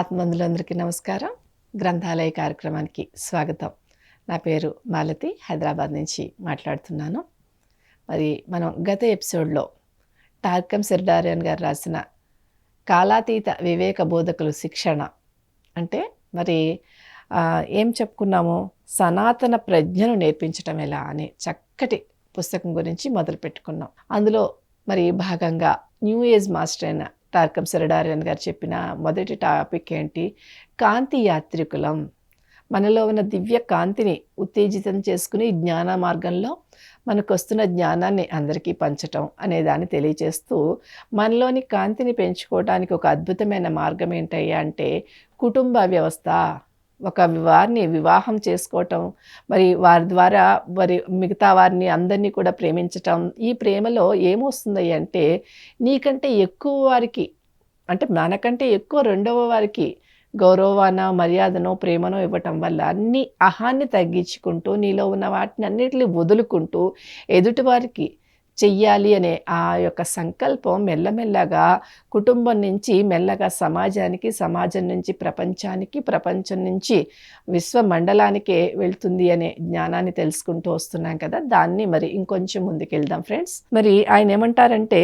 ఆత్మందులందరికీ నమస్కారం. గ్రంథాలయ కార్యక్రమానికి స్వాగతం. నా పేరు మాలతి. హైదరాబాద్ నుంచి మాట్లాడుతున్నాను. మరి మనం గత ఎపిసోడ్లో టార్కం సిర్డారియన్ గారు రాసిన కాలాతీత వివేక బోధకులు శిక్షణ అంటే మరి ఏం చెప్పుకున్నాము? సనాతన ప్రజ్ఞను నేర్పించటం ఎలా అనే చక్కటి పుస్తకం గురించి మొదలు పెట్టుకున్నాం అందులో మరి భాగంగా న్యూ ఏజ్ మాస్టర్ అయిన టార్కం సిరడారియన్ గారు చెప్పిన మొదటి టాపిక్ ఏంటి? కాంతి యాత్రికులం. మనలో ఉన్న దివ్య కాంతిని ఉత్తేజితం చేసుకుని జ్ఞాన మార్గంలో మనకు వస్తున్న జ్ఞానాన్ని అందరికీ పంచటం అనే దాన్ని తెలియచేస్తూ మనలోని కాంతిని పెంచుకోవడానికి ఒక అద్భుతమైన మార్గం ఏంటయ్యా అంటే కుటుంబ వ్యవస్థ. ఒక వారిని వివాహం చేసుకోవటం మరి వారి ద్వారా మరి మిగతా వారిని అందరినీ కూడా ప్రేమించటం ఈ ప్రేమలో ఏమొస్తుంది అంటే నీకంటే ఎక్కువ వారికి అంటే మనకంటే ఎక్కువ రెండవ వారికి గౌరవాన మర్యాదనో ప్రేమనో ఇవ్వటం వల్ల అన్ని అహాన్ని తగ్గించుకుంటూ నీలో ఉన్న వాటిని అన్నిటిని వదులుకుంటూ ఎదుటివారికి చెయ్యాలి అనే ఆ యొక్క సంకల్పం మెల్లమెల్లగా కుటుంబం నుంచి మెల్లగా సమాజానికి సమాజం నుంచి ప్రపంచానికి ప్రపంచం నుంచి విశ్వ మండలానికే వెళ్తుంది అనే జ్ఞానాన్ని తెలుసుకుంటూ వస్తున్నాం కదా. దాన్ని మరి ఇంకొంచెం ముందుకెళ్దాం ఫ్రెండ్స్. మరి ఆయన ఏమంటారంటే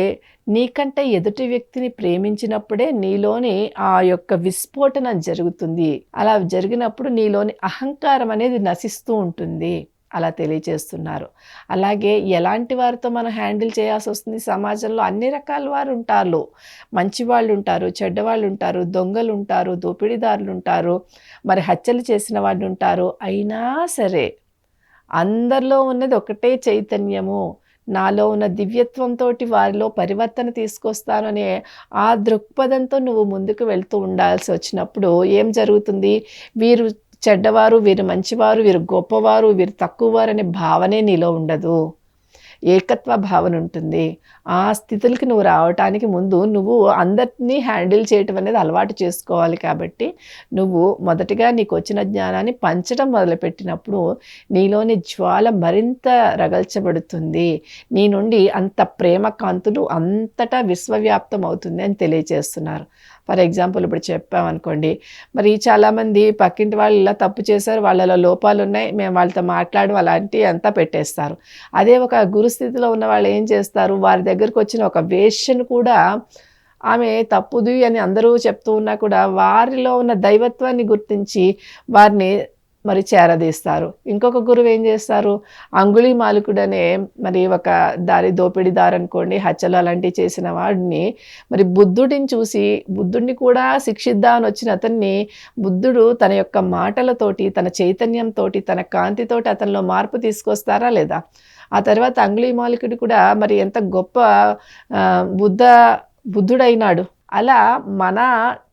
నీకంటే ఎదుటి వ్యక్తిని ప్రేమించినప్పుడే నీలోని ఆ యొక్క విస్ఫోటనం జరుగుతుంది. అలా జరిగినప్పుడు నీలోని అహంకారం అనేది నశిస్తూ ఉంటుంది. అలా తెలియజేస్తున్నారు. అలాగే ఎలాంటి వారితో మనం హ్యాండిల్ చేయాల్సి వస్తుంది? సమాజంలో అన్ని రకాల వారు ఉంటారు. మంచి వాళ్ళు ఉంటారు చెడ్డవాళ్ళు ఉంటారు దొంగలు ఉంటారు దోపిడీదారులు ఉంటారు మరి హత్యలు చేసిన వాళ్ళు ఉంటారు. అయినా సరే అందరిలో ఉన్నది ఒకటే చైతన్యము. నాలో ఉన్న దివ్యత్వంతో వారిలో పరివర్తన తీసుకొస్తాను అనే ఆ దృక్పథంతో నువ్వు ముందుకు వెళ్తూ ఉండాల్సి వచ్చినప్పుడు ఏం జరుగుతుంది? వీరు చెడ్డవారు వీరు మంచివారు వీరు గొప్పవారు వీరు తక్కువవారు అనే భావనే నీలో ఉండదు. ఏకత్వ భావన ఉంటుంది. ఆ స్థితులకి నువ్వు రావటానికి ముందు నువ్వు అందరినీ హ్యాండిల్ చేయటం అనేది అలవాటు చేసుకోవాలి కాబట్టి నువ్వు మొదటిగా నీకు వచ్చిన జ్ఞానాన్ని పంచడం మొదలుపెట్టినప్పుడు నీలోని జ్వాల మరింత రగల్చబడుతుంది. నీ నుండి అంత ప్రేమ కాంతులు అంతటా విశ్వవ్యాప్తం అవుతుంది అని తెలియజేస్తున్నారు ఫర్ ఎగ్జాంపుల్ ఇప్పుడు చెప్పామనుకోండి మరి చాలామంది పక్కింటి వాళ్ళు ఇలా తప్పు చేశారు వాళ్ళలో లోపాలు ఉన్నాయి మేము వాళ్ళతో మాట్లాడడం అలాంటివి అంతా పెట్టేస్తారు. అదే ఒక గురుస్థితిలో ఉన్న వాళ్ళు ఏం చేస్తారు వారి దగ్గరకు వచ్చిన ఒక వేష్యను కూడా ఆమె తప్పుది అని అందరూ చెప్తూ ఉన్నా కూడా వారిలో ఉన్న దైవత్వాన్ని గుర్తించి వారిని మరి చేరదీస్తారు. ఇంకొక గురువు ఏం చేస్తారు? అంగుళీ మాలికుడనే మరి ఒక దారి దోపిడీదారు అనుకోండి హత్యలు అలాంటివి చేసిన వాడిని మరి బుద్ధుడిని చూసి బుద్ధుడిని కూడా శిక్షిద్దామని వచ్చిన అతన్ని బుద్ధుడు తన యొక్క మాటలతోటి తన చైతన్యంతో తన కాంతితోటి అతనిలో మార్పు తీసుకొస్తారా లేదా? ఆ తర్వాత అంగుళీ మాలికుడు కూడా మరి ఎంత గొప్ప బుద్ధ బుద్ధుడైనాడు. అలా మన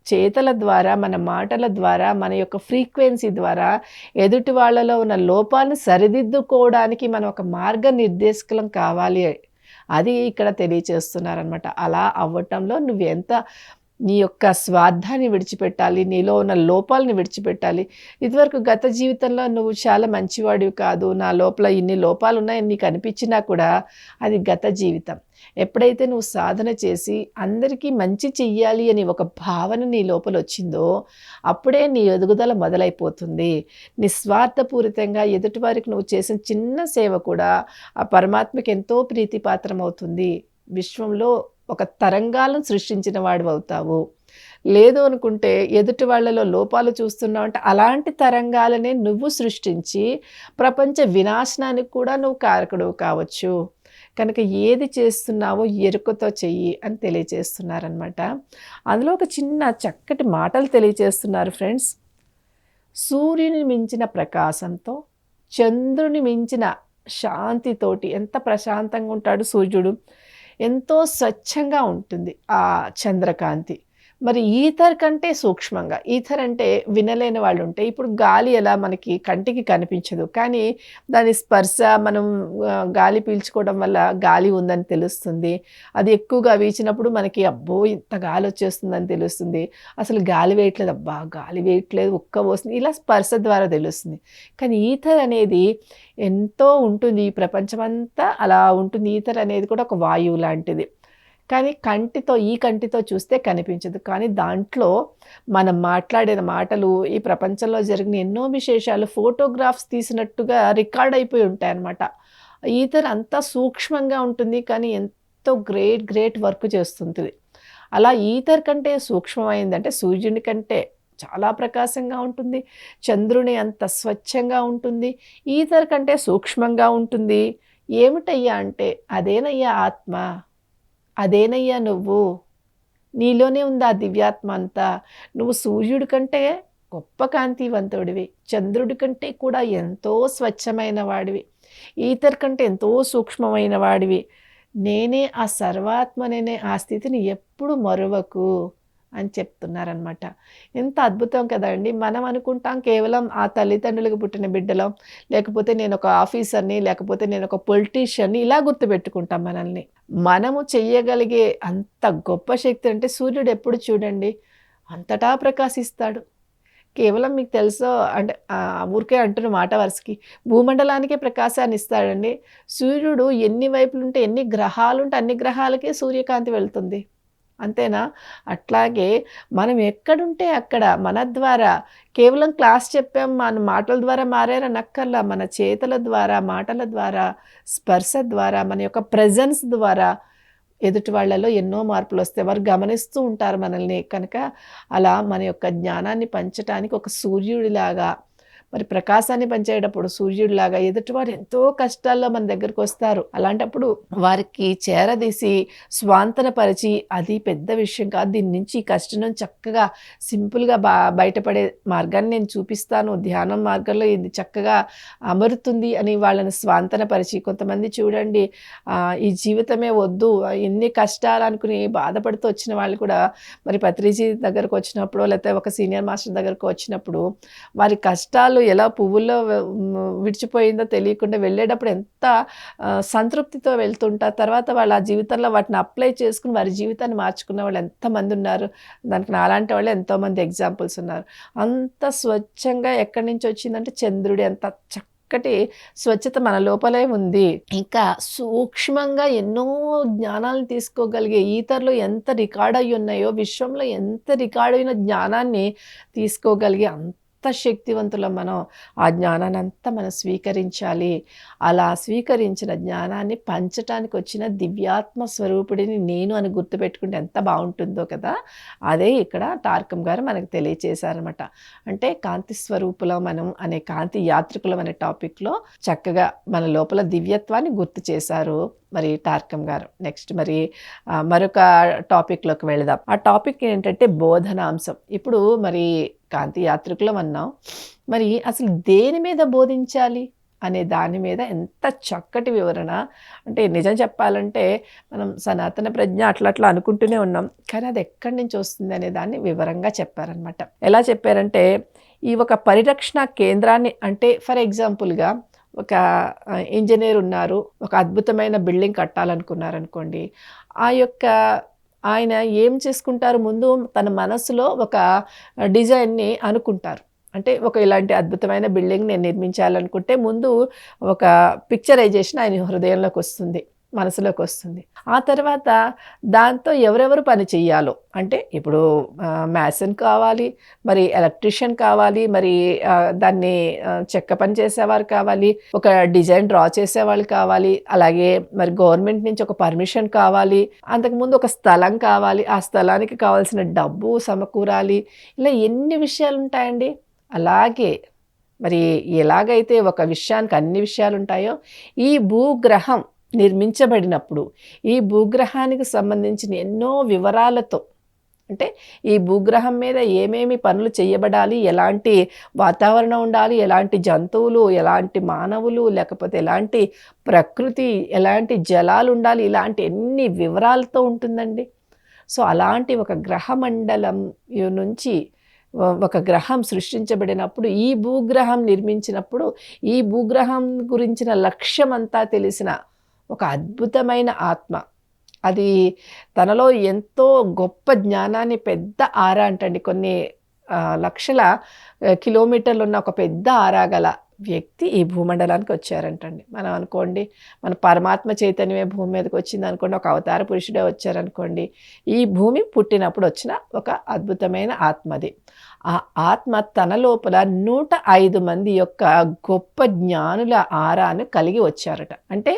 చేతల ద్వారా మన మాటల ద్వారా మన యొక్క ఫ్రీక్వెన్సీ ద్వారా ఎదుటి వాళ్ళలో ఉన్న లోపాలను సరిదిద్దుకోవడానికి మనం ఒక మార్గ నిర్దేశకులం కావాలి. అది ఇక్కడ తెలియచేస్తున్నారనమాట అలా అవ్వటంలో నువ్వు ఎంత నీ యొక్క స్వార్థాన్ని విడిచిపెట్టాలి నీలో ఉన్న లోపాలని విడిచిపెట్టాలి. ఇదివరకు గత జీవితంలో నువ్వు చాలా మంచివాడివి కాదు నా లోపల ఇన్ని లోపాలు ఉన్నాయని నీకు అనిపించినా కూడా అది గత జీవితం. ఎప్పుడైతే నువ్వు సాధన చేసి అందరికీ మంచి చెయ్యాలి అని ఒక భావన నీ లోపల వచ్చిందో అప్పుడే నీ ఎదుగుదల మొదలైపోతుంది. నిస్వార్థపూరితంగా ఎదుటివారికి నువ్వు చేసిన చిన్న సేవ కూడా ఆ పరమాత్మకి ఎంతో ప్రీతిపాత్రమవుతుంది. విశ్వంలో ఒక తరంగాలను సృష్టించిన వాడు అవుతావు. లేదు అనుకుంటే ఎదుటి వాళ్ళలో లోపాలు చూస్తున్నావు అంటే అలాంటి తరంగాలనే నువ్వు సృష్టించి ప్రపంచ వినాశనానికి కూడా నువ్వు కారకుడు కావచ్చు. కనుక ఏది చేస్తున్నావో ఎరుకతో చెయ్యి అని తెలియజేస్తున్నారనమాట అందులో ఒక చిన్న చక్కటి మాటలు తెలియజేస్తున్నారు ఫ్రెండ్స్. సూర్యుని మించిన ప్రకాశంతో చంద్రుని మించిన శాంతితోటి ఎంత ప్రశాంతంగా ఉంటాడు సూర్యుడు. ఎంతో స్వచ్ఛంగా ఉంటుంది ఆ చంద్రకాంతి. మరి ఈథర్ కంటే సూక్ష్మంగా ఈథర్ అంటే వినలేని వాళ్ళు ఉంటే ఇప్పుడు గాలి ఎలా మనకి కంటికి కనిపించదు. కానీ దాని స్పర్శ మనం గాలి పీల్చుకోవడం వల్ల గాలి ఉందని తెలుస్తుంది. అది ఎక్కువగా వీచినప్పుడు మనకి అబ్బో ఇంత గాలి వచ్చేస్తుందని తెలుస్తుంది. అసలు గాలి వేయట్లేదు అబ్బా గాలి వేయట్లేదు ఒక్క పోస్తుంది ఇలా స్పర్శ ద్వారా తెలుస్తుంది. కానీ ఈథర్ అనేది ఎంతో ఉంటుంది ఈ ప్రపంచమంతా అలా ఉంటుంది. ఈథర్ అనేది కూడా ఒక వాయువు లాంటిది. కానీ కంటితో ఈ కంటితో చూస్తే కనిపించదు. కానీ దాంట్లో మనం మాట్లాడిన మాటలు ఈ ప్రపంచంలో జరిగిన ఎన్నో విశేషాలు ఫోటోగ్రాఫ్స్ తీసినట్టుగా రికార్డ్ అయిపోయి ఉంటాయి అన్నమాట ఈథర్ అంతా సూక్ష్మంగా ఉంటుంది కానీ ఎంతో గ్రేట్ గ్రేట్ వర్క్ చేస్తుంది. అలా ఈథర్ కంటే సూక్ష్మమైందంటే సూర్యుని కంటే చాలా ప్రకాశంగా ఉంటుంది చంద్రుని అంత స్వచ్ఛంగా ఉంటుంది ఈథర్ కంటే సూక్ష్మంగా ఉంటుంది. ఏమిటయ్యా అంటే అదేనయ్యా ఆత్మ? అదేనయ్యా నువ్వు? నీలోనే ఉంది ఆ దివ్యాత్మ అంతా? నువ్వు సూర్యుడి కంటే గొప్ప కాంతివంతుడివి. చంద్రుడి కంటే కూడా ఎంతో స్వచ్ఛమైన వాడివి. ఈతర్ కంటే ఎంతో సూక్ష్మమైన వాడివి. నేనే ఆ సర్వాత్మనేనే ఆ స్థితిని ఎప్పుడు మరువకు? అని చెప్తున్నారనమాట ఎంత అద్భుతం కదండి. మనం అనుకుంటాం కేవలం ఆ తల్లిదండ్రులకు పుట్టిన బిడ్డలం లేకపోతే నేను ఒక ఆఫీసర్ని లేకపోతే నేను ఒక పొలిటీషియన్ని ఇలా గుర్తుపెట్టుకుంటాం మనల్ని. మనము చెయ్యగలిగే అంత గొప్ప శక్తి అంటే సూర్యుడు ఎప్పుడు చూడండి అంతటా ప్రకాశిస్తాడు. కేవలం మీకు తెలుసో అంటే ఊరికే అంటున్న మాట వరుసకి భూమండలానికే ప్రకాశాన్ని ఇస్తాడండి. సూర్యుడు ఎన్ని వైపులు ఉంటే ఎన్ని గ్రహాలు ఉంటే అన్ని గ్రహాలకే సూర్యకాంతి వెళ్తుంది. అంతేనా? అట్లాగే మనం ఎక్కడుంటే అక్కడ మన ద్వారా కేవలం క్లాస్ చెప్పాం మన మాటల ద్వారా మారారని అక్కర్లా మన చేతుల ద్వారా మాటల ద్వారా స్పర్శ ద్వారా మన యొక్క ప్రజెన్స్ ద్వారా ఎదుటి వాళ్ళలో ఎన్నో మార్పులు వస్తాయి. వారు గమనిస్తూ ఉంటారు మనల్ని. కనుక అలా మన యొక్క జ్ఞానాన్ని పంచటానికి ఒక సూర్యుడిలాగా మరి ప్రకాశాన్ని పంచేటప్పుడు సూర్యుడిలాగా ఎదుటివారు ఎంతో కష్టాల్లో మన దగ్గరకు వస్తారు. అలాంటప్పుడు వారికి చేరదీసి స్వాంతనపరిచి అది పెద్ద విషయం కాదు. దీని నుంచి ఈ కష్టం చక్కగా సింపుల్గా బా బయటపడే మార్గాన్ని నేను చూపిస్తాను. ధ్యానం మార్గంలో ఇది చక్కగా అమరుతుంది అని వాళ్ళని స్వాంతనపరిచి కొంతమంది చూడండి ఈ జీవితమే వద్దు ఎన్ని కష్టాలు అనుకుని బాధపడుతూ వచ్చిన వాళ్ళు కూడా మరి పత్రిజీ దగ్గరకు వచ్చినప్పుడు లేకపోతే ఒక సీనియర్ మాస్టర్ దగ్గరకు వచ్చినప్పుడు వారి కష్టాలు ఎలా పువ్వుల్లో విడిచిపోయిందో తెలియకుండా వెళ్ళేటప్పుడు ఎంత సంతృప్తితో వెళ్తుంటారు తర్వాత వాళ్ళ జీవితంలో వాటిని అప్లై చేసుకుని వారి జీవితాన్ని మార్చుకున్న వాళ్ళు ఎంతమంది ఉన్నారు. దానికి నాలాంటి వాళ్ళు ఎంతోమంది ఎగ్జాంపుల్స్ ఉన్నారు. అంత స్వచ్ఛంగా ఎక్కడి నుంచి వచ్చిందంటే చంద్రుడి అంత చక్కటి స్వచ్ఛత మన లోపలే ఉంది. ఇంకా సూక్ష్మంగా ఎన్నో జ్ఞానాలను తీసుకోగలిగే ఈతర్లు ఎంత రికార్డ్ అయి ఉన్నాయో విశ్వంలో ఎంత రికార్డ్ అయిన జ్ఞానాన్ని తీసుకోగలిగే అంత శక్తివంతుల మనం ఆ జ్ఞానాన్ని అంతా మనం స్వీకరించాలి. అలా స్వీకరించిన జ్ఞానాన్ని పంచటానికి వచ్చిన దివ్యాత్మ స్వరూపుడిని నేను అని గుర్తుపెట్టుకుంటే ఎంత బాగుంటుందో కదా! అదే ఇక్కడ టార్కం గారు మనకు తెలియచేశారనమాట అంటే కాంతి స్వరూపులో మనం అనే కాంతి యాత్రికులం అనే టాపిక్లో చక్కగా మన లోపల దివ్యత్వాన్ని గుర్తు చేశారు. మరి టార్కం గారు. నెక్స్ట్ మరి మరొక టాపిక్లోకి వెళదాం. ఆ టాపిక్ ఏంటంటే బోధనాంశం. ఇప్పుడు మరి కాంతి యాత్రికులం అన్నాం. మరి అసలు దేని మీద బోధించాలి అనే దాని మీద ఎంత చక్కటి వివరణ? అంటే నిజం చెప్పాలంటే మనం సనాతన ప్రజ్ఞ అట్లా అట్లా అనుకుంటూనే ఉన్నాం. కానీ అది ఎక్కడి నుంచి వస్తుంది అనే దాన్ని వివరంగా చెప్పారనమాట ఎలా చెప్పారంటే ఈ ఒక పరిరక్షణ కేంద్రాన్ని అంటే ఫర్ ఎగ్జాంపుల్గా ఒక ఇంజనీర్ ఉన్నారు ఒక అద్భుతమైన బిల్డింగ్ కట్టాలనుకున్నారు అనుకోండి ఆ యొక్క ఆయన ఏం చేసుకుంటారు ముందు తన మనసులో ఒక డిజైన్ని అనుకుంటారు. అంటే ఒక ఇలాంటి అద్భుతమైన బిల్డింగ్ నేను నిర్మించాలనుకుంటే ముందు ఒక పిక్చరైజేషన్ ఆయన హృదయంలోకి వస్తుంది. మనసులోకి వస్తుంది ఆ తర్వాత దాంతో ఎవరెవరు పని చెయ్యాలో? అంటే ఇప్పుడు మ్యాసన్ కావాలి మరి ఎలక్ట్రీషియన్ కావాలి మరి దాన్ని చెక్క పని చేసేవారు కావాలి ఒక డిజైన్ డ్రా చేసేవాళ్ళు కావాలి అలాగే మరి గవర్నమెంట్ నుంచి ఒక పర్మిషన్ కావాలి అంతకుముందు ఒక స్థలం కావాలి ఆ స్థలానికి కావాల్సిన డబ్బు సమకూరాలి ఇలా ఎన్ని విషయాలు ఉంటాయండి అలాగే మరి ఎలాగైతే ఒక విషయానికి అన్ని విషయాలు ఉంటాయో ఈ భూగ్రహం నిర్మించబడినప్పుడు ఈ భూగ్రహానికి సంబంధించిన ఎన్నో వివరాలతో అంటే ఈ భూగ్రహం మీద ఏమేమి పనులు చేయబడాలి ఎలాంటి వాతావరణం ఉండాలి ఎలాంటి జంతువులు ఎలాంటి మానవులు లేకపోతే ఎలాంటి ప్రకృతి ఎలాంటి జలాలు ఉండాలి ఇలాంటి ఎన్ని వివరాలతో ఉంటుందండి? సో అలాంటి ఒక గ్రహమండలం నుంచి ఒక గ్రహం సృష్టించబడినప్పుడు ఈ భూగ్రహం నిర్మించినప్పుడు ఈ భూగ్రహం గురించిన లక్ష్యం అంతా తెలిసిన ఒక అద్భుతమైన ఆత్మ. అది తనలో ఎంతో గొప్ప జ్ఞానాన్ని పెద్ద ఆరా అంటండి. కొన్ని లక్షల కిలోమీటర్లు ఉన్న ఒక పెద్ద ఆరా గల వ్యక్తి ఈ భూమండలానికి వచ్చారంటండి. మనం అనుకోండి మన పరమాత్మ చైతన్యమే భూమి మీదకి వచ్చింది అనుకోండి ఒక అవతార పురుషుడే వచ్చారనుకోండి ఈ భూమి పుట్టినప్పుడు వచ్చిన ఒక అద్భుతమైన ఆత్మది. ఆ ఆత్మ తన లోపల నూట ఐదు మంది యొక్క గొప్ప జ్ఞానుల ఆరాను కలిగి వచ్చారట. అంటే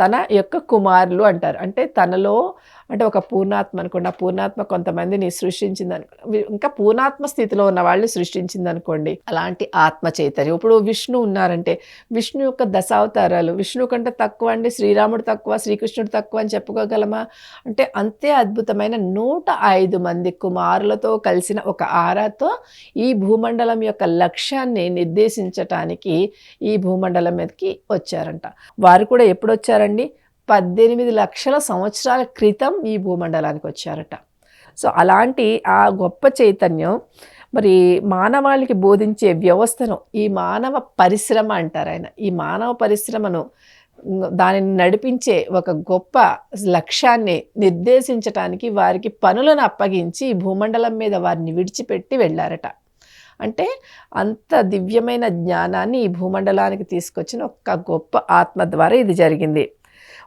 తన యొక్క కుమారులు అంటారు. అంటే తనలో అంటే ఒక పూర్ణాత్మ అనుకోండి. ఆ పూర్ణాత్మ కొంతమందిని సృష్టించింది అనుకో ఇంకా పూర్ణాత్మ స్థితిలో ఉన్న వాళ్ళు సృష్టించింది అనుకోండి అలాంటి ఆత్మ చైతన్యం. ఇప్పుడు విష్ణు ఉన్నారంటే విష్ణు యొక్క దశావతారాలు విష్ణు కంటే తక్కువ అండి. శ్రీరాముడు తక్కువ శ్రీకృష్ణుడు తక్కువ అని చెప్పుకోగలమా? అంటే అంతే అద్భుతమైన నూట ఐదు మంది కుమారులతో కలిసిన ఒక ఆరాతో ఈ భూమండలం యొక్క లక్ష్యాన్ని నిర్దేశించటానికి ఈ భూమండలం మీదకి వచ్చారంట. వారు కూడా ఎప్పుడు వచ్చారండి? పద్దెనిమిది లక్షల సంవత్సరాల క్రితం ఈ భూమండలానికి వచ్చారట. సో అలాంటి ఆ గొప్ప చైతన్యం మరి మానవాళికి బోధించే వ్యవస్థను ఈ మానవ పరిశ్రమ అంటారు ఆయన. ఈ మానవ పరిశ్రమను దానిని నడిపించే ఒక గొప్ప లక్ష్యాన్ని నిర్దేశించటానికి వారికి పనులను అప్పగించి భూమండలం మీద వారిని విడిచిపెట్టి వెళ్ళారట. అంటే అంత దివ్యమైన జ్ఞానాన్ని ఈ భూమండలానికి తీసుకొచ్చిన ఒక గొప్ప ఆత్మ ద్వారా ఇది జరిగింది.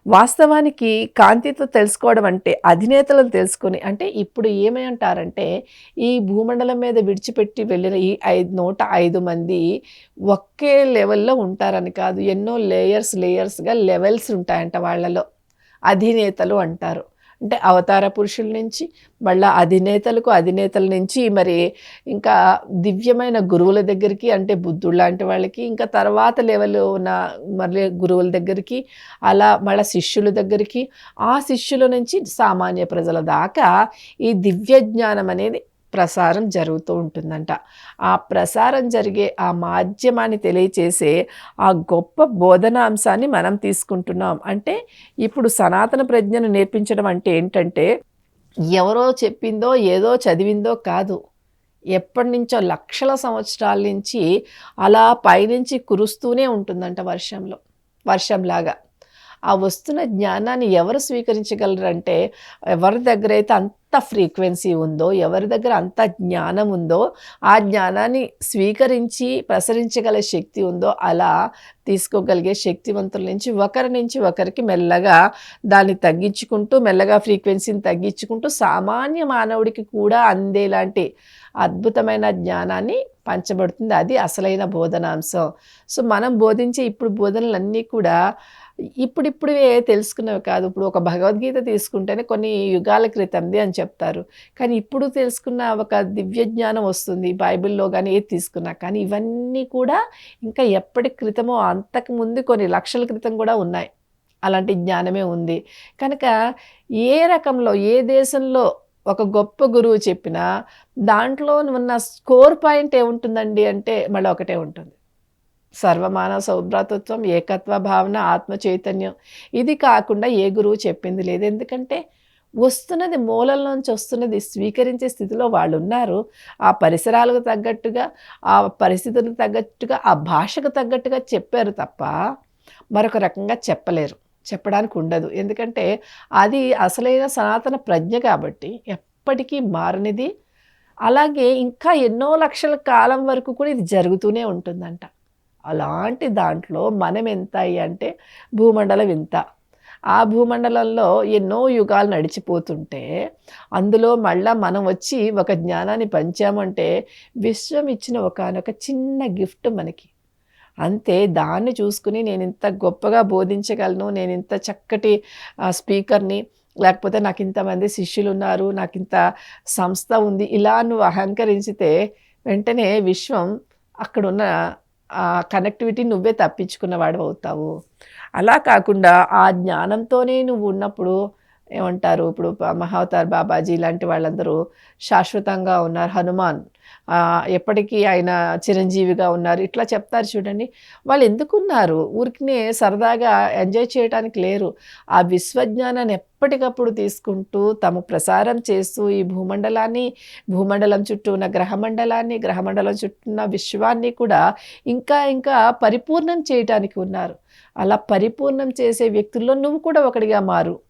వాస్తవానికి కాంతితో తెలుసుకోవడం అంటే అధినేతలను తెలుసుకొని అంటే ఇప్పుడు ఏమై అంటారంటే ఈ భూమండలం మీద విడిచిపెట్టి వెళ్ళిన ఈ ఐదు నూట ఐదు మంది ఒకే లెవెల్లో ఉంటారని కాదు ఎన్నో లేయర్స్ లేయర్స్గా లెవెల్స్ ఉంటాయంట వాళ్ళలో. అధినేతలు అంటారు. అంటే అవతార పురుషుల నుంచి మళ్ళీ అధినేతలకు అధినేతల నుంచి మరి ఇంకా దివ్యమైన గురువుల దగ్గరికి అంటే బుద్ధుడు లాంటి వాళ్ళకి ఇంకా తర్వాత లెవెల్ ఉన్న మళ్ళీ గురువుల దగ్గరికి అలా మళ్ళీ శిష్యుల దగ్గరికి ఆ శిష్యుల నుంచి సామాన్య ప్రజల దాకా ఈ దివ్య జ్ఞానం అనేది ప్రసారం జరుగుతూ ఉంటుందంట. ఆ ప్రసారం జరిగే ఆ మాధ్యమాన్ని తెలియచేసే ఆ గొప్ప బోధనాంశాన్ని మనం తీసుకుంటున్నాం. అంటే ఇప్పుడు సనాతన ప్రజ్ఞను నేర్పించడం అంటే ఏంటంటే ఎవరో చెప్పిందో ఏదో చదివిందో కాదు. ఎప్పటి నుంచో లక్షల సంవత్సరాల నుంచి అలా పైనుంచి కురుస్తూనే ఉంటుందంట వర్షంలో వర్షంలాగా. ఆ వస్తున్న జ్ఞానాన్ని ఎవరు స్వీకరించగలరంటే ఎవరి దగ్గర అయితే అంత ఫ్రీక్వెన్సీ ఉందో ఎవరి దగ్గర అంత జ్ఞానం ఉందో ఆ జ్ఞానాన్ని స్వీకరించి ప్రసరించగల శక్తి ఉందో అలా తీసుకోగలిగే శక్తివంతుల నుంచి ఒకరి నుంచి ఒకరికి మెల్లగా దాన్ని తగ్గించుకుంటూ మెల్లగా ఫ్రీక్వెన్సీని తగ్గించుకుంటూ సామాన్య మానవుడికి కూడా అందేలాంటి అద్భుతమైన జ్ఞానాన్ని పంచబడుతుంది. అది అసలైన బోధనాంశం. సో మనం బోధించే ఇప్పుడు బోధనలన్నీ కూడా ఇప్పుడిప్పుడే తెలుసుకున్నవి కాదు. ఇప్పుడు ఒక భగవద్గీత తీసుకుంటేనే కొన్ని యుగాల క్రితంది అని చెప్తారు. కానీ ఇప్పుడు తెలుసుకున్న ఒక దివ్య జ్ఞానం వస్తుంది. బైబిల్లో కానీ ఏది తీసుకున్నా కానీ ఇవన్నీ కూడా ఇంకా ఎప్పటి క్రితమో అంతకు ముందు కొన్ని లక్షల క్రితం కూడా ఉన్నాయి. అలాంటి జ్ఞానమే ఉంది. కనుక ఏ రకంలో ఏ దేశంలో ఒక గొప్ప గురువు చెప్పినా దాంట్లో ఉన్న స్కోర్ పాయింట్ ఏముంటుందండి అంటే మళ్ళీ ఒకటే ఉంటుంది. సర్వమానవ సౌభ్రాతత్వం ఏకత్వ భావన ఆత్మ చైతన్యం. ఇది కాకుండా ఏ గురువు చెప్పింది లేదు. ఎందుకంటే వస్తున్నది మూలల నుంచి వస్తున్నది స్వీకరించే స్థితిలో వాళ్ళు ఉన్నారు. ఆ పరిసరాలకు తగ్గట్టుగా ఆ పరిస్థితులకు తగ్గట్టుగా ఆ భాషకు తగ్గట్టుగా చెప్పారు తప్ప మరొక రకంగా చెప్పలేరు. చెప్పడానికి ఉండదు. ఎందుకంటే అది అసలైన సనాతన ప్రజ్ఞ కాబట్టి ఎప్పటికీ మారనిది. అలాగే ఇంకా ఎన్నో లక్షల కాలం వరకు కూడా ఇది జరుగుతూనే ఉంటుందంట. అలాంటి దాంట్లో మనం ఎంత అంటే భూమండలం ఇంత ఆ భూమండలంలో ఎన్నో యుగాలు నడిచిపోతుంటే అందులో మళ్ళా మనం వచ్చి ఒక జ్ఞానాన్ని పంచామంటే విశ్వం ఇచ్చిన ఒకనొక చిన్న గిఫ్ట్ మనకి. అంతే దాన్ని చూసుకుని నేను ఇంత గొప్పగా బోధించగలను నేను ఇంత చక్కటి స్పీకర్ని లేకపోతే నాకు ఇంతమంది శిష్యులు ఉన్నారు నాకు ఇంత సంస్థ ఉంది ఇలా నువ్వు అహంకరించితే వెంటనే విశ్వం అక్కడున్న ఆ కనెక్టివిటీ నువ్వే తప్పించుకున్నవాడు అవుతావు. అలా కాకుండా ఆ జ్ఞానంతోనే నువ్వు ఉన్నప్పుడు ఏమంటారు? ఇప్పుడు మహావతార్ బాబాజీ లాంటి వాళ్ళందరూ శాశ్వతంగా ఉన్నారు. హనుమాన్ ఎప్పటికీ ఆయన చిరంజీవిగా ఉన్నారు. ఇట్లా చెప్తారు చూడండి. వాళ్ళు ఎందుకున్నారు? ఊరికినే సరదాగా ఎంజాయ్ చేయడానికి లేరు. ఆ విశ్వజ్ఞానాన్ని ఎప్పటికప్పుడు తీసుకుంటూ తమ ప్రసారం చేస్తూ ఈ భూమండలాన్ని భూమండలం చుట్టూ ఉన్న గ్రహమండలాన్ని గ్రహమండలం చుట్టూ ఉన్న విశ్వాన్ని కూడా ఇంకా ఇంకా పరిపూర్ణం చేయటానికి ఉన్నారు. అలా పరిపూర్ణం చేసే వ్యక్తుల్లో నువ్వు కూడా ఒకటిగా మారు.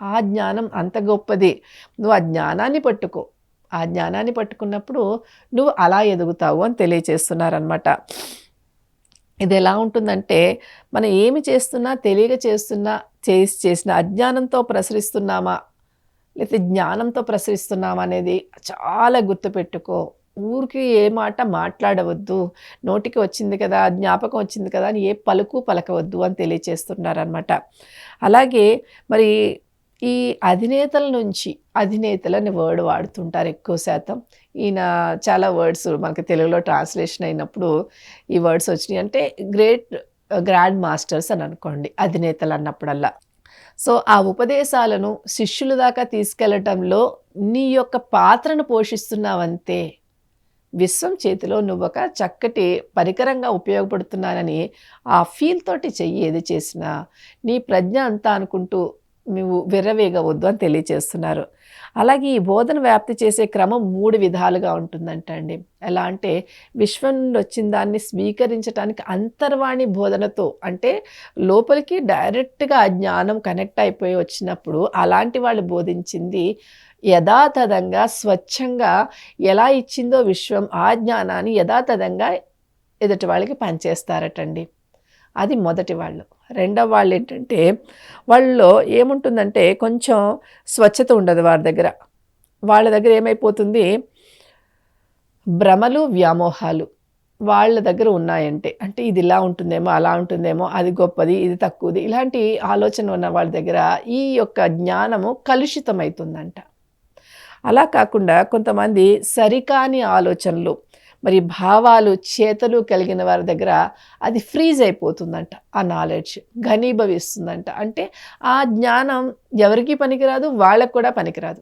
ఆ జ్ఞానం అంత గొప్పది. నువ్వు ఆ జ్ఞానాన్ని పట్టుకో. ఆ జ్ఞానాన్ని పట్టుకున్నప్పుడు నువ్వు అలా ఎదుగుతావు అని తెలియచేస్తున్నారనమాట ఇది ఎలా ఉంటుందంటే మనం ఏమి చేస్తున్నా తెలియక చేస్తున్నా చేసి చేసిన అజ్ఞానంతో ప్రసరిస్తున్నామా లేకపోతే జ్ఞానంతో ప్రసరిస్తున్నామా అనేది చాలా గుర్తుపెట్టుకో. ఊరికి ఏ మాట మాట్లాడవద్దు. నోటికి వచ్చింది కదా జ్ఞాపకం వచ్చింది కదా అని ఏ పలుకు పలకవద్దు అని తెలియచేస్తున్నారనమాట అలాగే మరి ఈ అధినేతల నుంచి అధినేతలని వర్డ్ వాడుతుంటారు ఎక్కువ శాతం. ఈయన చాలా వర్డ్స్ మనకి తెలుగులో ట్రాన్స్లేషన్ అయినప్పుడు ఈ వర్డ్స్ వచ్చినాయి. అంటే గ్రేట్ గ్రాండ్ మాస్టర్స్ అని అనుకోండి అధినేతలు అన్నప్పుడల్లా. సో ఆ ఉపదేశాలను శిష్యుల దాకా తీసుకెళ్ళటంలో నీ యొక్క పాత్రను పోషిస్తున్నావంతే. విశ్వం చేతిలో నువ్వు ఒక చక్కటి పరికరంగా ఉపయోగపడుతున్నానని ఆ ఫీల్ తోటి చెయ్యి ఏది చేసినా నీ ప్రజ్ఞ అంతా అనుకుంటూ మేము విర్రవేగవద్దు అని తెలియచేస్తున్నారు. అలాగే ఈ బోధన వ్యాప్తి చేసే క్రమం మూడు విధాలుగా ఉంటుందంట అండి. ఎలా అంటే విశ్వం నుండి వచ్చిన దాన్ని స్వీకరించడానికి అంతర్వాణి బోధనతో అంటే లోపలికి డైరెక్ట్గా ఆ జ్ఞానం కనెక్ట్ అయిపోయి వచ్చినప్పుడు అలాంటి వాళ్ళు బోధించింది యథాతథంగా స్వచ్ఛంగా ఎలా ఇచ్చిందో విశ్వం ఆ జ్ఞానాన్ని యథాతథంగా ఎదుటి వాళ్ళకి పనిచేస్తారటండి. అది మొదటి వాళ్ళు. రెండవ వాళ్ళు ఏంటంటే వాళ్ళలో ఏముంటుందంటే కొంచెం స్వచ్ఛత ఉండదు వారి దగ్గర. వాళ్ళ దగ్గర ఏమైపోతుంది? భ్రమలు వ్యామోహాలు వాళ్ళ దగ్గర ఉన్నాయంటే. అంటే ఇది ఇలా ఉంటుందేమో అలా ఉంటుందేమో అది గొప్పది ఇది తక్కువది ఇలాంటి ఆలోచన ఉన్న వాళ్ళ దగ్గర ఈ యొక్క జ్ఞానము కలుషితమవుతుందంట అలా కాకుండా కొంతమంది సరికాని ఆలోచనలు మరి భావాలు చేతలు కలిగిన వారి దగ్గర అది ఫ్రీజ్ అయిపోతుందంట ఆ నాలెడ్జ్ ఘనీభవిస్తుందంట. అంటే ఆ జ్ఞానం ఎవరికి పనికిరాదు వాళ్ళకు కూడా పనికిరాదు.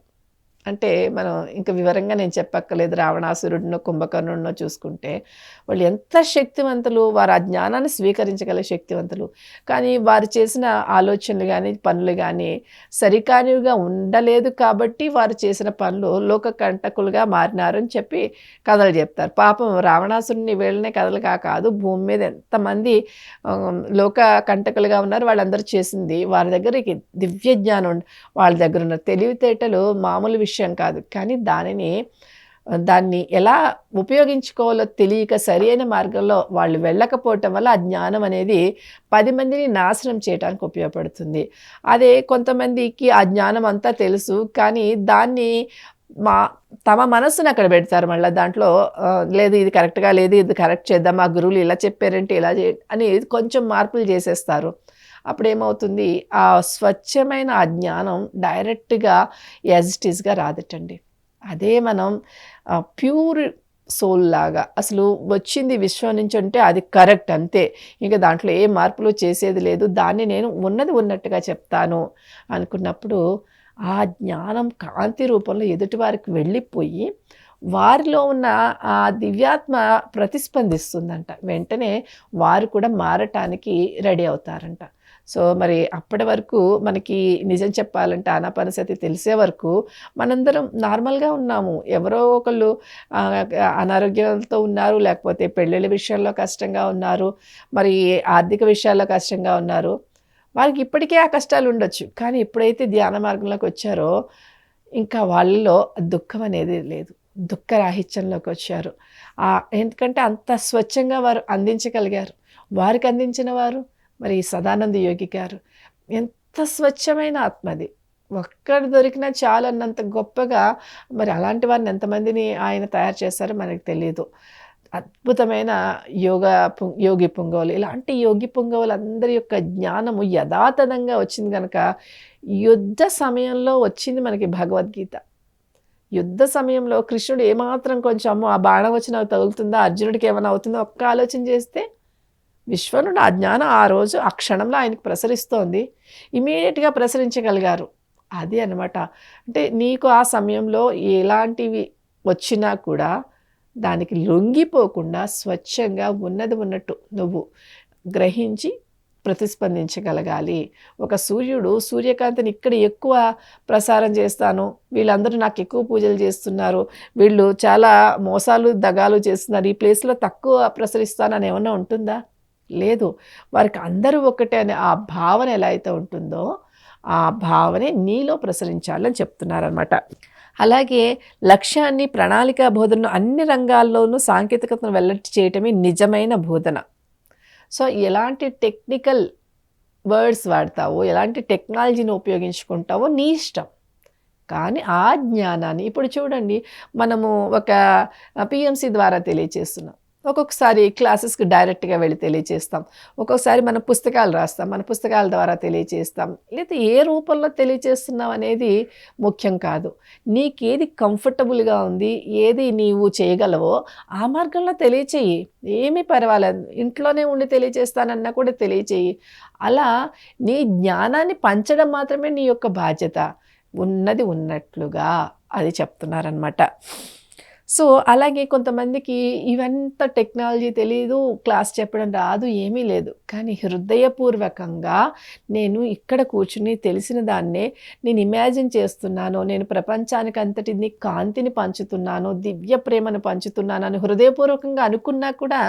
అంటే మనం ఇంకా వివరంగా నేను చెప్పక్కర్లేదు. రావణాసురుడినో కుంభకర్ణుడినో చూసుకుంటే వాళ్ళు ఎంత శక్తివంతులు వారు ఆ జ్ఞానాన్ని స్వీకరించగల శక్తివంతులు. కానీ వారు చేసిన ఆలోచనలు కానీ పనులు కానీ సరికానివిగా ఉండలేదు కాబట్టి వారు చేసిన పనులు లోక కంటకులుగా మారినారని చెప్పి కథలు చెప్తారు. పాపం రావణాసురుడిని వీళ్ళనే కథలుగా కాదు భూమి మీద ఎంతమంది లోక కంటకులుగా ఉన్నారు వాళ్ళందరూ చేసింది. వారి దగ్గరికి దివ్య జ్ఞానం వాళ్ళ దగ్గర ఉన్న తెలివితేటలు మామూలు విషయం విషయం కాదు. కానీ దానిని దాన్ని ఎలా ఉపయోగించుకోవాలో తెలియక సరైన మార్గంలో వాళ్ళు వెళ్ళకపోవటం వల్ల ఆ జ్ఞానం అనేది పది మందిని నాశనం చేయడానికి ఉపయోగపడుతుంది. అదే కొంతమందికి ఆ జ్ఞానం అంతా తెలుసు కానీ దాన్ని మా తమ మనస్సును అక్కడ పెడతారు మళ్ళీ దాంట్లో లేదు ఇది కరెక్ట్గా లేదు ఇది కరెక్ట్ చేద్దాం మా గురువులు ఇలా చెప్పారంటే ఇలా చే అని కొంచెం మార్పులు చేసేస్తారు. అప్పుడేమవుతుంది? ఆ స్వచ్ఛమైన ఆ జ్ఞానం డైరెక్ట్గా యాజిటీస్గా రాదటండి. అదే మనం ప్యూర్ సోల్ లాగా అసలు వచ్చింది విశ్వం నుంచి అంటే అది కరెక్ట్ అంతే. ఇంకా దాంట్లో ఏ మార్పులు చేసేది లేదు. దాన్ని నేను ఉన్నది ఉన్నట్టుగా చెప్తాను అనుకున్నప్పుడు ఆ జ్ఞానం కాంతి రూపంలో ఎదుటివారికి వెళ్ళిపోయి వారిలో ఉన్న ఆ దివ్యాత్మ ప్రతిస్పందిస్తుందంట. వెంటనే వారు కూడా మారటానికి రెడీ అవుతారంట. సో మరి అప్పటి వరకు మనకి నిజం చెప్పాలంటే ఆనాపానసతి తెలిసే వరకు మనందరం నార్మల్గా ఉన్నాము. ఎవరో ఒకళ్ళు అనారోగ్యాలతో ఉన్నారు లేకపోతే పెళ్ళిళ్ళ విషయంలో కష్టంగా ఉన్నారు మరి ఆర్థిక విషయాల్లో కష్టంగా ఉన్నారు. వారికి ఇప్పటికే ఆ కష్టాలు ఉండొచ్చు. కానీ ఎప్పుడైతే ధ్యాన మార్గంలోకి వచ్చారో ఇంకా వాళ్ళలో దుఃఖం అనేది లేదు. దుఃఖరాహిత్యంలోకి వచ్చారు. ఎందుకంటే అంత స్వచ్ఛంగా వారు అందించగలిగారు. వారికి అందించిన వారు మరి సదానంద యోగి గారు ఎంత స్వచ్ఛమైన ఆత్మది ఒక్కడు దొరికినా చాలన్నంత గొప్పగా మరి అలాంటి వారిని ఎంతమందిని ఆయన తయారు చేశారో మనకు తెలియదు అద్భుతమైన యోగ యోగి పుంగవులు. ఇలాంటి యోగి పుంగవులు అందరి యొక్క జ్ఞానము యథాతథంగా వచ్చింది కనుక యుద్ధ సమయంలో వచ్చింది మనకి భగవద్గీత. యుద్ధ సమయంలో కృష్ణుడు ఏమాత్రం కొంచెం ఆ బాణం వచ్చిన తగులుతుందా అర్జునుడికి ఏమైనా అవుతుందో ఒక్క ఆలోచన చేస్తే విశ్వనుడు ఆ జ్ఞానం ఆ రోజు ఆ క్షణంలో ఆయనకు ప్రసరిస్తోంది. ఇమీడియట్గా ప్రసరించగలిగారు. అది అనమాట అంటే నీకు ఆ సమయంలో ఎలాంటివి వచ్చినా కూడా దానికి లొంగిపోకుండా స్వచ్ఛంగా ఉన్నది ఉన్నట్టు నువ్వు గ్రహించి ప్రతిస్పందించగలగాలి. ఒక సూర్యుడు సూర్యకాంతిని ఇక్కడ ఎక్కువ ప్రసారం చేస్తాను. వీళ్ళందరూ నాకు ఎక్కువ పూజలు చేస్తున్నారు. వీళ్ళు చాలా మోసాలు దగాలు చేస్తున్నారు. ఈ ప్లేస్లో తక్కువ ప్రసరిస్తానని ఏమన్నా ఉంటుందా? లేదు. వారికి అందరూ ఒకటే అనే ఆ భావన ఎలా అయితే ఉంటుందో ఆ భావనే నీలో ప్రసరించాలని చెప్తున్నారనమాట అలాగే లక్ష్యాన్ని ప్రణాళిక బోధనను అన్ని రంగాల్లోనూ సాంకేతికతను వెల్లడి చేయటమే నిజమైన బోధన. సో ఎలాంటి టెక్నికల్ వర్డ్స్ వాడతావో ఎలాంటి టెక్నాలజీని ఉపయోగించుకుంటావో నీ ఇష్టం. కానీ ఆ జ్ఞానాన్ని ఇప్పుడు చూడండి మనము ఒక పిఎంసి ద్వారా తెలియచేస్తున్నాం. ఒక్కొక్కసారి క్లాసెస్కి డైరెక్ట్గా వెళ్ళి తెలియచేస్తాం. ఒక్కొక్కసారి మన పుస్తకాలు రాస్తాం మన పుస్తకాల ద్వారా తెలియచేస్తాం. లేదా ఏ రూపంలో తెలియచేస్తున్నాం అనేది ముఖ్యం కాదు. నీకేది కంఫర్టబుల్గా ఉంది ఏది నీవు చేయగలవో ఆ మార్గంలో తెలియచేయి. ఏమీ పర్వాలేదు. ఇంట్లోనే ఉండి తెలియచేస్తానన్నా కూడా తెలియచేయి. అలా నీ జ్ఞానాన్ని పంచడం మాత్రమే నీ యొక్క బాధ్యత. ఉన్నది ఉన్నట్లుగా అది చెప్తున్నారనమాట సో అలాగే కొంతమందికి ఇవంత టెక్నాలజీ తెలియదు క్లాస్ చెప్పడం రాదు ఏమీ లేదు. కానీ హృదయపూర్వకంగా నేను ఇక్కడ కూర్చుని తెలిసిన దాన్నే నేను ఇమాజిన్ చేస్తున్నాను. నేను ప్రపంచానికి అంతటిని కాంతిని పంచుతున్నాను దివ్య ప్రేమను పంచుతున్నాను అని హృదయపూర్వకంగా అనుకున్నా కూడా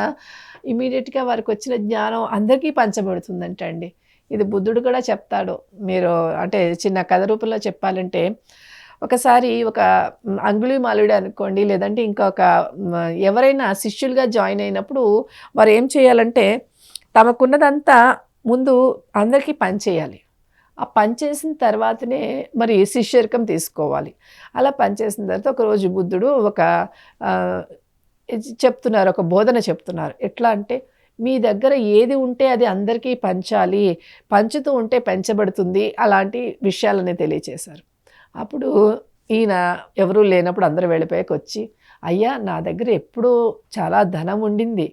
ఇమీడియట్గా వారికి వచ్చిన జ్ఞానం అందరికీ పంచబడుతుందంటండి. ఇది బుద్ధుడు కూడా చెప్తాడు. మీరు అంటే చిన్న కథ రూపంలో చెప్పాలంటే ఒకసారి ఒక అంగుళి మాలుడు అనుకోండి లేదంటే ఇంకొక ఎవరైనా శిష్యులుగా జాయిన్ అయినప్పుడు వారు ఏం చేయాలంటే తమకున్నదంతా ముందు అందరికీ పనిచేయాలి ఆ పనిచేసిన తర్వాతనే మరి శిష్యరికం తీసుకోవాలి. అలా పనిచేసిన తర్వాత ఒకరోజు బుద్ధుడు ఒక చెప్తున్నారు ఒక బోధన చెప్తున్నారు. ఎట్లా అంటే మీ దగ్గర ఏది ఉంటే అది అందరికీ పంచాలి పంచుతూ ఉంటే పెంచబడుతుంది అలాంటి విషయాలని తెలియచేశారు. అప్పుడు ఈయన ఎవరూ లేనప్పుడు అందరూ వెళ్ళిపోయాక వచ్చి అయ్యా నా దగ్గర ఎప్పుడూ చాలా ధనం ఉండింది.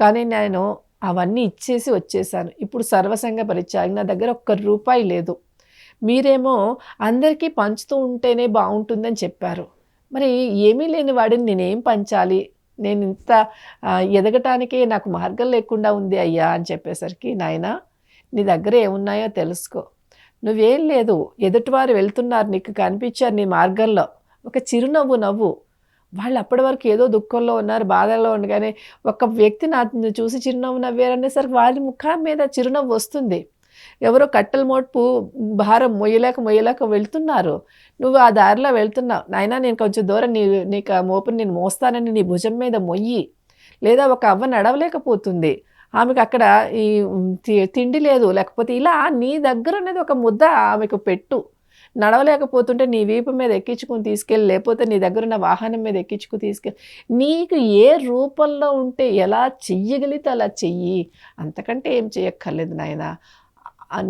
కానీ నేను అవన్నీ ఇచ్చేసి వచ్చేసాను. ఇప్పుడు సర్వసంగ పరిచయం నా దగ్గర ఒక్క రూపాయి లేదు. మీరేమో అందరికీ పంచుతూ ఉంటేనే బాగుంటుందని చెప్పారు. మరి ఏమీ లేని వాడిని నేనేం పంచాలి? నేను ఇంత ఎదగటానికే నాకు మార్గం లేకుండా ఉంది అయ్యా అని చెప్పేసరికి నాయన నీ దగ్గర ఏమున్నాయో తెలుసుకో. నువ్వేం లేదు. ఎదుటివారు వెళ్తున్నారు నీకు కనిపించారు నీ మార్గంలో. ఒక చిరునవ్వు నవ్వు. వాళ్ళు అప్పటి వరకు ఏదో దుఃఖంలో ఉన్నారు బాధల్లో ఉండగానే ఒక వ్యక్తి నా చూసి చిరునవ్వు నవ్వారనేసరికి వారి ముఖం మీద చిరునవ్వు వస్తుంది. ఎవరో కట్టెల మోట్పు భారం మొయ్యలేక మొయ్యలేక వెళ్తున్నారు. నువ్వు ఆ దారిలో వెళ్తున్నావు. నాయన నేను కొంచెం దూరం నీ నీకు మోపుని నేను మోస్తానని నీ భుజం మీద మొయ్యి. లేదా ఒక అవ్వ నడవలేకపోతుంది. ఆమెకు అక్కడ ఈ తిండి లేదు. లేకపోతే ఇలా నీ దగ్గర ఉన్నది ఒక ముద్ద ఆమెకు పెట్టు. నడవలేకపోతుంటే నీ వీపు మీద ఎక్కించుకుని తీసుకెళ్ళి లేకపోతే నీ దగ్గర ఉన్న వాహనం మీద ఎక్కించుకుని తీసుకెళ్ళి నీకు ఏ రూపంలో ఉంటే ఎలా చెయ్యగలిగితే అలా చెయ్యి. అంతకంటే ఏం చేయక్కర్లేదు నాయన.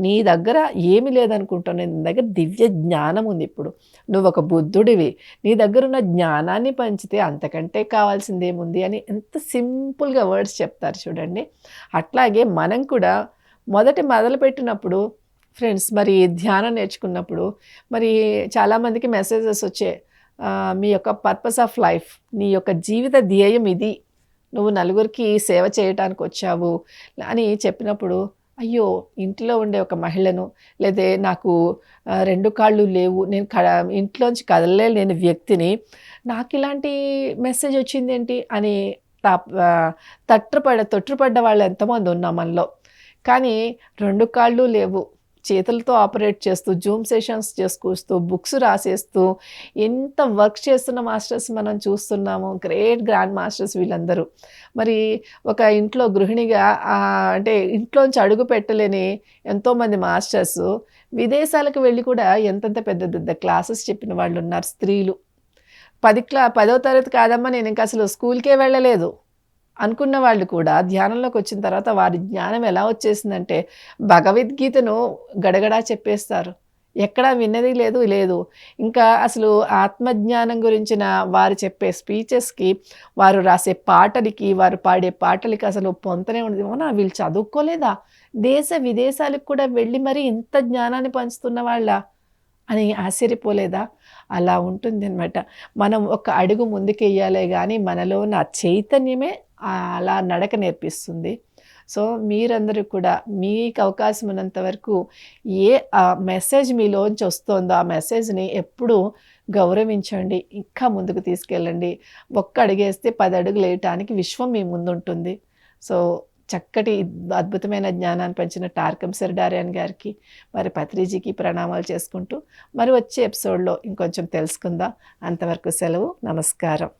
నీ దగ్గర ఏమి లేదనుకుంటున్నాను నీ దగ్గర దివ్య జ్ఞానం ఉంది ఇప్పుడు. నువ్వు ఒక బుద్ధుడివి నీ దగ్గర ఉన్న జ్ఞానాన్ని పంచితే అంతకంటే కావాల్సింది ఏముంది అని ఎంత సింపుల్గా వర్డ్స్ చెప్తారు చూడండి. అట్లాగే మనం కూడా మొదటి మొదలుపెట్టినప్పుడు ఫ్రెండ్స్ మరి ధ్యానం నేర్చుకున్నప్పుడు మరి చాలామందికి మెసేజెస్ వచ్చే మీ యొక్క పర్పస్ ఆఫ్ లైఫ్ నీ యొక్క జీవిత ధ్యేయం ఇది. నువ్వు నలుగురికి సేవ చేయటానికి వచ్చావు అని చెప్పినప్పుడు అయ్యో ఇంట్లో ఉండే ఒక మహిళను లేదా నాకు రెండు కాళ్ళు లేవు నేను క ఇంట్లోంచి కదలలేని వ్యక్తిని నాకు ఇలాంటి మెసేజ్ వచ్చింది ఏంటి అని తట్టుపడ తొట్టుపడ్డ వాళ్ళు ఎంతమంది ఉన్నాం మనలో. కానీ రెండు కాళ్ళు లేవు. చేతులతో ఆపరేట్ చేస్తూ జూమ్ సెషన్స్ చేసుకొస్తూ బుక్స్ రాసేస్తూ ఎంత వర్క్ చేస్తున్న మాస్టర్స్ మనం చూస్తున్నాము గ్రేట్ గ్రాండ్ మాస్టర్స్ వీళ్ళందరూ. మరి ఒక ఇంట్లో గృహిణిగా అంటే ఇంట్లోంచి అడుగు పెట్టలేని ఎంతోమంది మాస్టర్స్ విదేశాలకు వెళ్ళి కూడా ఎంతంత పెద్ద పెద్ద క్లాసెస్ చెప్పిన వాళ్ళు ఉన్నారు స్త్రీలు. పది క్లా పదో తరగతి కాదమ్మా నేను ఇంకా అసలు స్కూల్కే వెళ్ళలేదు. అనుకున్న వాళ్ళు కూడా ధ్యానంలోకి వచ్చిన తర్వాత వారి జ్ఞానం ఎలా వచ్చేసిందంటే భగవద్గీతను గడగడా చెప్పేస్తారు. ఎక్కడా విన్నది లేదు లేదు. ఇంకా అసలు ఆత్మజ్ఞానం గురించిన వారు చెప్పే స్పీచెస్కి వారు రాసే పాటలకి వారు పాడే పాటలకి అసలు పొంతనే ఉండదు. అవునా వీళ్ళు చదువుకోలేదా? దేశ విదేశాలకు కూడా వెళ్ళి మరీ ఇంత జ్ఞానాన్ని పంచుతున్న వాళ్ళ? అని ఆశ్చర్యపోలేదా? అలా ఉంటుంది అనమాట మనం ఒక అడుగు ముందుకెయ్యాలే కానీ మనలో నా చైతన్యమే అలా నడక నేర్పిస్తుంది. సో మీరందరూ కూడా మీకు అవకాశం ఉన్నంత వరకు ఏ ఆ మెసేజ్ మీలోంచి వస్తుందో ఆ మెసేజ్ని ఎప్పుడు గౌరవించండి. ఇంకా ముందుకు తీసుకెళ్ళండి. ఒక్క అడుగేస్తే పది అడుగులు వేయటానికి విశ్వం మీ ముందుంటుంది. సో చక్కటి అద్భుతమైన జ్ఞానాన్ని పెంచిన టార్కం సెరడారియన్ గారికి మరి పత్రిజీకి ప్రణామాలు చేసుకుంటూ మరి వచ్చే ఎపిసోడ్లో ఇంకొంచెం తెలుసుకుందాం. అంతవరకు సెలవు నమస్కారం.